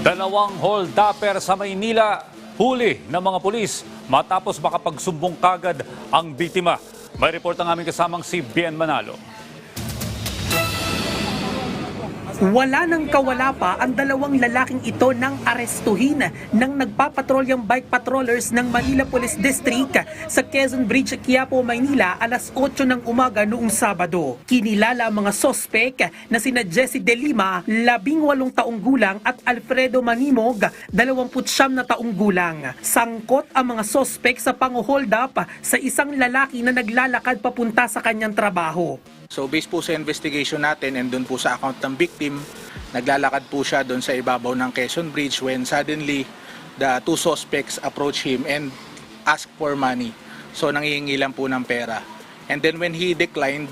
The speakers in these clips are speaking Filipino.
Dalawang hold-upper sa Maynila, huli ng mga pulis matapos makapagsumbong kagad ang biktima. May report ang aming kasamang si Bien Manalo. Wala nang kawala pa ang dalawang lalaking ito nang arestuhin ng nagpapatrolyang bike patrollers ng Manila Police District sa Quezon Bridge, Quiapo, Maynila alas 8 ng umaga noong Sabado. Kinilala ang mga sospek na sina Jesse De Lima, 18 taong gulang at Alfredo Manimog, 29 na taong gulang. Sangkot ang mga sospek sa pang-hold up sa isang lalaki na naglalakad papunta sa kanyang trabaho. So based po sa investigation natin and doon po sa account ng victim, naglalakad po siya doon sa ibabaw ng Quezon Bridge when suddenly the two suspects approach him and ask for money. So nangihingi lang po ng pera. And then when he declined,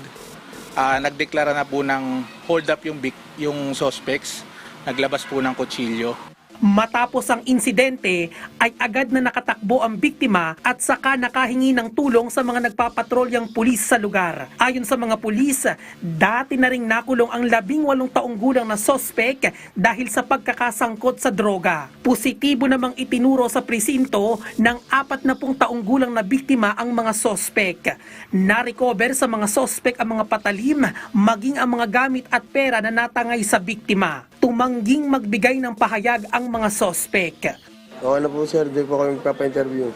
ah, nagdeklara na po ng hold up yung, yung suspects, naglabas po ng kutsilyo. Matapos ang insidente ay agad na nakatakbo ang biktima at saka nakahingi ng tulong sa mga nagpapatrolyang pulis sa lugar. Ayon sa mga pulis, dati na ring nakulong ang labing walong taong gulang na sospek dahil sa pagkakasangkot sa droga. Positibo namang itinuro sa presinto ng apat na pung taong gulang na biktima ang mga sospek. Na-recover sa mga sospek ang mga patalim, maging ang mga gamit at pera na natangay sa biktima. Tumangging magbigay ng pahayag ang mga sospek. Okay na po sir, di po kami magpapa-interview.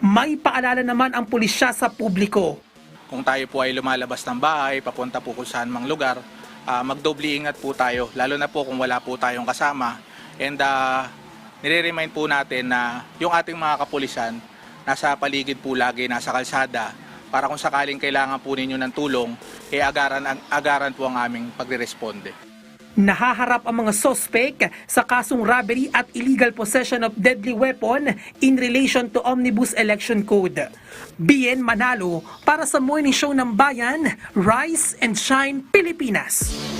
May paalala naman ang pulisya sa publiko. Kung tayo po ay lumalabas ng bahay, papunta po kung saan mang lugar, ah, magdoble ingat po tayo, lalo na po kung wala po tayong kasama. And uh, nire-remind po natin na yung ating mga kapulisan, nasa paligid po lagi, nasa kalsada, para kung sakaling kailangan po ninyo ng tulong, eh agaran, agaran po ang aming pagre-responde. Nahaharap ang mga sospek sa kasong robbery at illegal possession of deadly weapon in relation to Omnibus Election Code. BN Manalo para sa Morning Show ng Bayan, Rise and Shine Pilipinas.